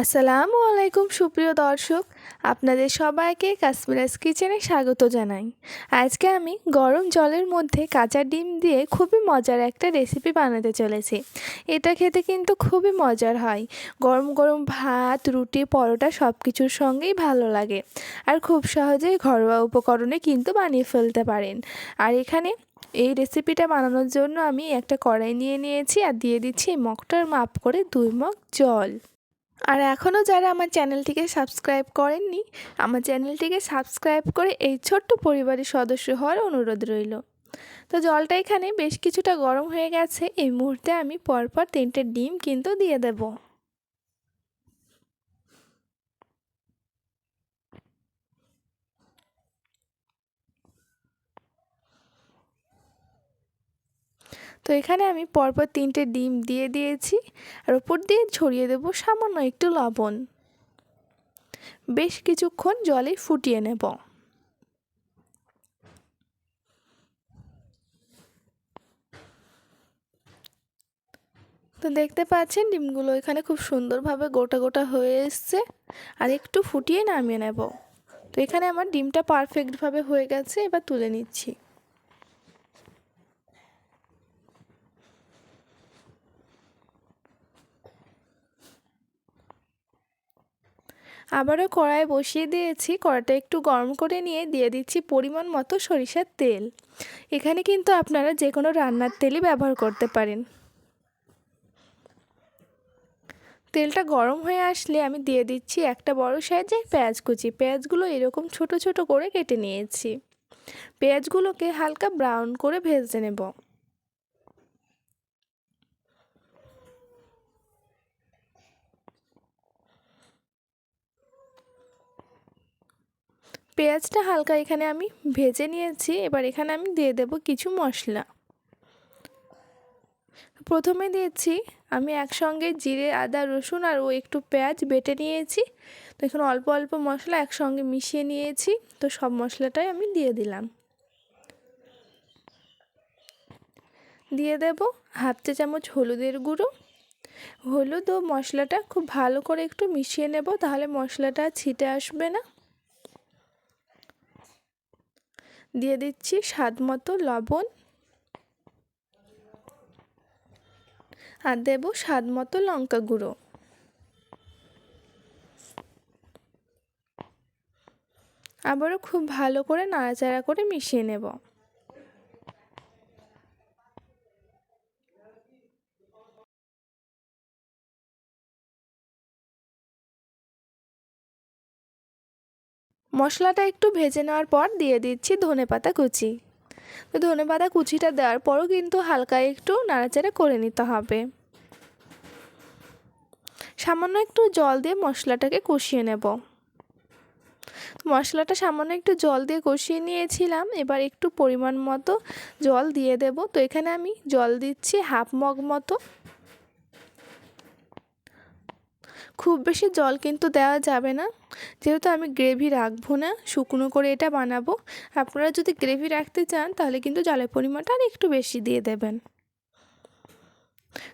আসসালামু আলাইকুম, সুপ্রিয় দর্শক। আপনাদের সবাইকে কাশ্মীরাস কিচেনে স্বাগত জানাই। আজকে আমি গরম জলের মধ্যে কাঁচা ডিম দিয়ে খুবই মজার একটা রেসিপি বানাতে চলেছি। এটা খেতে কিন্তু খুবই মজার হয়। গরম গরম ভাত, রুটি, পরোটা সব কিছুর সঙ্গেই ভালো লাগে। আর খুব সহজেই ঘরোয়া উপকরণে কিন্তু বানিয়ে ফেলতে পারেন। আর এখানে এই রেসিপিটা বানানোর জন্য আমি একটা কড়াই নিয়ে নিয়েছি আর দিয়ে দিচ্ছি মগটার মাপ করে দুই মগ জল। আর এখনও যারা আমার চ্যানেলটিকে সাবস্ক্রাইব করেননি, আমার চ্যানেলটিকে সাবস্ক্রাইব করে এই ছোট্ট পরিবারের সদস্য হওয়ার অনুরোধ রইল। তো জলটা এখানে বেশ কিছুটা গরম হয়ে গেছে, এই মুহূর্তে আমি পরপর তিনটে ডিম কিন্তু দিয়ে দেব। তো এখানে আমি পরপর তিনটে ডিম দিয়ে দিয়েছি, আর ওপর দিয়ে ছড়িয়ে দেব সামান্য একটু লবণ। বেশ কিছুক্ষণ জলে ফুটিয়ে নেব। তো দেখতে পাচ্ছেন ডিমগুলো এখানে খুব সুন্দরভাবে গোটা গোটা হয়ে এসছে, আর একটু ফুটিয়ে নামিয়ে নেব। তো এখানে আমার ডিমটা পারফেক্টভাবে হয়ে গেছে, এবার তুলে নিচ্ছি। আবারও কড়াই বসিয়ে দিয়েছি। কড়াটা একটু গরম করে নিয়ে দিয়ে দিচ্ছি পরিমাণ মতো সরিষার তেল। এখানে কিন্তু আপনারা যে কোনো রান্নার তেলই ব্যবহার করতে পারেন। তেলটা গরম হয়ে আসলে আমি দিয়ে দিচ্ছি একটা বড় সাইজের পেঁয়াজ কুচি। পেঁয়াজগুলো এরকম ছোট ছোট করে কেটে নিয়েছি। পেঁয়াজগুলোকে হালকা ব্রাউন করে ভেজে নেব। পেঁয়াজটা হালকা এখানে আমি ভেজে নিয়েছি, এবার এখানে আমি দিয়ে দেব কিছু মশলা। প্রথমে দিয়েছি, আমি একসঙ্গে জিরে, আদা, রসুন আর ও একটু পেঁয়াজ বেটে নিয়েছি। তো এখানে অল্প অল্প মশলা একসঙ্গে মিশিয়ে নিয়েছি, তো সব মশলাটাই আমি দিয়ে দিলাম। দিয়ে দেব হাফ চা চামচ হলুদের গুঁড়ো। হলুদ ও মশলাটা খুব ভালো করে একটু মিশিয়ে নেব, তাহলে মশলাটা ছিটে আসবে না। দিয়ে দিচ্ছি স্বাদ মতো লবণ। আর দেব স্বাদ মতো লঙ্কা গুঁড়ো। আবারও খুব ভালো করে নাড়াচাড়া করে মিশিয়ে নেব। মশলাটা একটু ভেজে নেওয়ার পর দিয়ে দিচ্ছি ধনে পাতা কুচি। তো ধনে পাতা কুচিটা দেওয়ার পরও কিন্তু হালকা একটু নাড়াচাড়া করে নিতে হবে। সামান্য একটু জল দিয়ে মশলাটাকে কষিয়ে নেব। মশলাটা সামান্য একটু জল দিয়ে কষিয়ে নিয়েছিলাম, এবার একটু পরিমাণ মতো জল দিয়ে দেব। তো এখানে আমি জল দিচ্ছি হাফ মগ মতো। খুব বেশি জল কিন্তু দেওয়া যাবে না। যেহেতু আমি গ্রেভি রাখব না, শুকনো করে এটা বানাবো। আপনারা যদি গ্রেভি রাখতে চান, তাহলে কিন্তু জলের পরিমাণটা আর একটু বেশি দিয়ে দেবেন।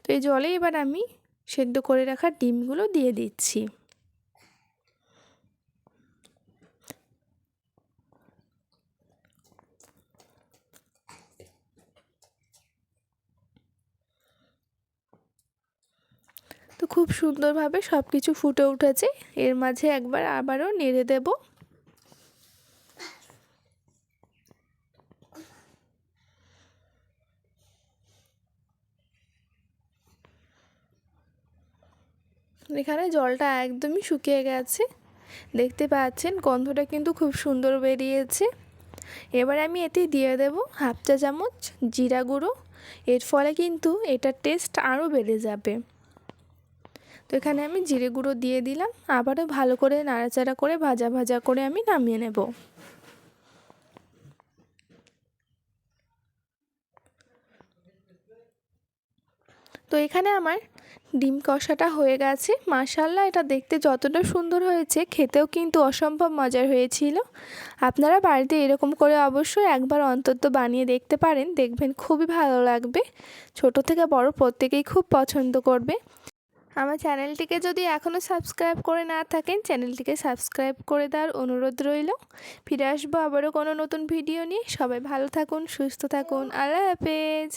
তো এই জলে এবার আমি সেদ্ধ করে রাখা ডিমগুলো দিয়ে দিচ্ছি। তো খুব সুন্দরভাবে সব কিছু ফুটে উঠেছে। এর মাঝে একবার আবারও নেড়ে দেব। এখানে জলটা একদমই শুকিয়ে গেছে। দেখতে পাচ্ছেন, গন্ধটা কিন্তু খুব সুন্দর বেরিয়েছে। এবার আমি এতে দিয়ে দেব হাফ চা চামচ জিরা গুঁড়ো। এর ফলে কিন্তু এটার টেস্ট আরও বেড়ে যাবে। তো এখানে আমি জিরে গুঁড়ো দিয়ে দিলাম। আবারও ভালো করে নাড়াচাড়া করে ভাজা ভাজা করে আমি নামিয়ে নেব। তো এখানে আমার ডিম কষাটা হয়ে গেছে। মাশাল্লাহ এটা দেখতে যতটা সুন্দর হয়েছে, খেতেও কিন্তু অসম্ভব মজার হয়েছিল। আপনারা বাড়িতে এরকম করে অবশ্যই একবার অন্তত বানিয়ে দেখতে পারেন, দেখবেন খুবই ভালো লাগবে। ছোট থেকে বড় প্রত্যেকেই খুব পছন্দ করবে। আমার চ্যানেলটিকে যদি এখনও সাবস্ক্রাইব করে না থাকেন, চ্যানেলটিকে সাবস্ক্রাইব করে দেওয়ার অনুরোধ রইল। ফিরে আসব আবারও কোনো নতুন ভিডিও নিয়ে। সবাই ভালো থাকুন, সুস্থ থাকুন। আল্লাহ হাফেজ।